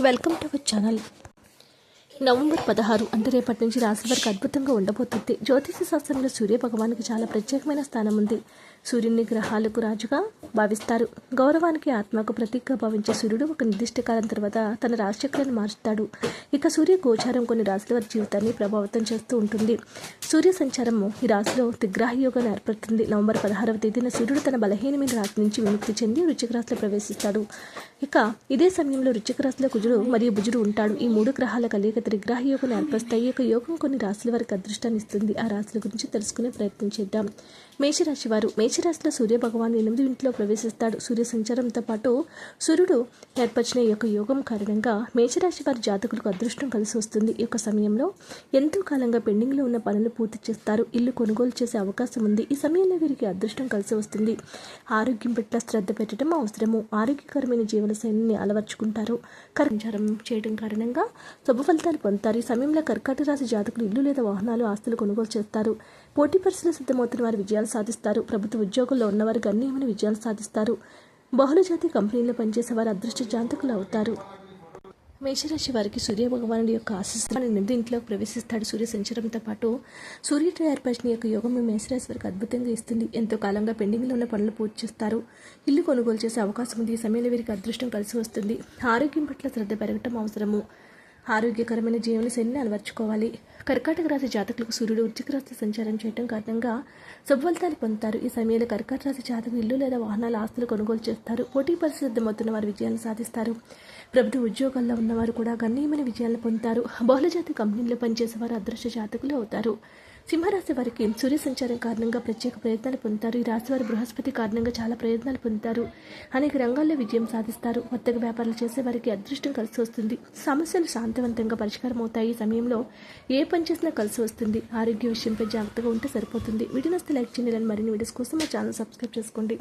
Welcome to our channel. November పదహారు అంటే రేపటి నుంచి రాశి వారికి అద్భుతంగా ఉండబోతుంది. జ్యోతిష శాస్త్రంలో సూర్య భగవానికి చాలా ప్రత్యేకమైన స్థానం ఉంది. సూర్యుని గ్రహాలకు రాజుగా భావిస్తారు. గౌరవానికి ఆత్మకు ప్రతీకగా భావించే సూర్యుడు ఒక నిర్దిష్ట కాలం తర్వాత తన రాశిచక్రాన్ని మారుస్తాడు ఇక సూర్య గోచారం కొన్ని రాశుల వారి జీవితాన్ని ప్రభావితం చేస్తూ ఉంటుంది. సూర్య సంచారము ఈ రాశిలో దిగ్రాహి యోగాన్ని ఏర్పడుతుంది నవంబర్ పదహారవ తేదీన సూర్యుడు తన బలహీనమైన రాశి నుంచి విముక్తి చెంది వృశ్చిక రాశిలో ప్రవేశిస్తాడు. ఇక ఇదే సమయంలో వృశ్చిక రాశిలో కుజుడు మరియు బుజుడు ఉంటాడు. ఈ మూడు గ్రహాల కలియక త్రిగ్రాహి యోగం ఏర్పరుస్తాయి. ఈ యొక్క యోగం కొన్ని రాశుల వారికి అదృష్టాన్ని ఇస్తుంది. ఆ రాశుల గురించి తెలుసుకునే ప్రయత్నం చేద్దాం. మేషరాశి వారు మేషరాశిలో సూర్య భగవాన్ ఎనిమిది ఇంట్లో ప్రవేశిస్తాడు. సూర్య సంచారంతో పాటు సూర్యుడు ఏర్పరిచిన యొక్క యోగం కారణంగా మేషరాశి వారి జాతకులకు అదృష్టం కలిసి వస్తుంది. ఈ యొక్క సమయంలో ఎంతో కాలంగా పెండింగ్లో ఉన్న పనులు పూర్తి చేస్తారు. ఇల్లు కొనుగోలు చేసే అవకాశం ఉంది. ఈ సమయంలో వీరికి అదృష్టం కలిసి వస్తుంది. ఆరోగ్యం పట్ల శ్రద్ధ పెట్టడం అవసరము. ఆరోగ్యకరమైన జీవనశైలిని అలవర్చుకుంటారు. కర్మచారం చేయడం కారణంగా శుభ ఫలితాలు పొందుతారు. ఈ సమయంలో కర్కాటక రాశి జాతకులు ఇల్లు లేదా వాహనాలు ఆస్తులు కొనుగోలు చేస్తారు. పోటీ పరీక్షలు సిద్ధమవుతున్న వారు విజయాలు సాధిస్తారు. ప్రభుత్వ ఉద్యోగుల్లో ఉన్నవారు గణనీయమైన విజయాలు సాధిస్తారు. బహుళజాతి కంపెనీల్లో పనిచేసే వారు అదృష్ట జాంతకులు అవుతారు. మేషరాశి వారికి సూర్య భగవానుడి యొక్క ఆశిస్తాను ఇంట్లో ప్రవేశిస్తాడు. సూర్య సంచారంతో పాటు సూర్యుడు ఏర్పరిచిన యొక్క యోగం మీ మేషరాశి వారికి అద్భుతంగా ఇస్తుంది. ఎంతో కాలంగా పెండింగ్లో ఉన్న పనులు పూర్తి చేస్తారు. ఇల్లు కొనుగోలు చేసే అవకాశం ఉంది. ఈ సమయంలో వీరికి అదృష్టం కలిసి వస్తుంది. ఆరోగ్యం పట్ల శ్రద్ధ పెరగటం అవసరము. ఆరోగ్యకరమైన జీవన శైలిని అలవర్చుకోవాలి. కర్కాటక రాశి జాతకులకు సూర్యుడు వృశ్చిక రాశి సంచారం చేయడం కారణంగా శుభఫలితాలు పొందుతారు. ఈ సమయంలో కర్కాటక రాశి జాతకులు ఇల్లు లేదా వాహనాల ఆస్తులు కొనుగోలు చేస్తారు. పోటీ పరిశుద్ధమవుతున్న సిద్ధమవుతున్న వారు విజయాలను సాధిస్తారు. ప్రభుత్వ ఉద్యోగాల్లో ఉన్నవారు కూడా గణనీయమైన విజయాలను పొందుతారు. బహుళజాతి కంపెనీల్లో పనిచేసే వారు అదృష్ట జాతకులు అవుతారు. సింహరాశి వారికి సూర్య సంచారం కారణంగా ప్రత్యేక ప్రయత్నాలు పొందుతారు. ఈ రాశి వారు బృహస్పతి కారణంగా చాలా ప్రయత్నాలు పొందుతారు. అనేక రంగాల్లో విజయం సాధిస్తారు. కొత్తగా వ్యాపారాలు చేసే వారికి అదృష్టం కలిసి వస్తుంది. సమస్యలు శాంతివంతంగా పరిష్కారం అవుతాయి. ఈ సమయంలో ఏ పని చేసినా కలిసి వస్తుంది. ఆరోగ్య విషయంపై జాగ్రత్తగా ఉంటే సరిపోతుంది. వీడియో లైక్ చేయాలని మరిన్ని వీడియోస్ కోసం మా ఛానల్ సబ్స్క్రైబ్ చేసుకోండి.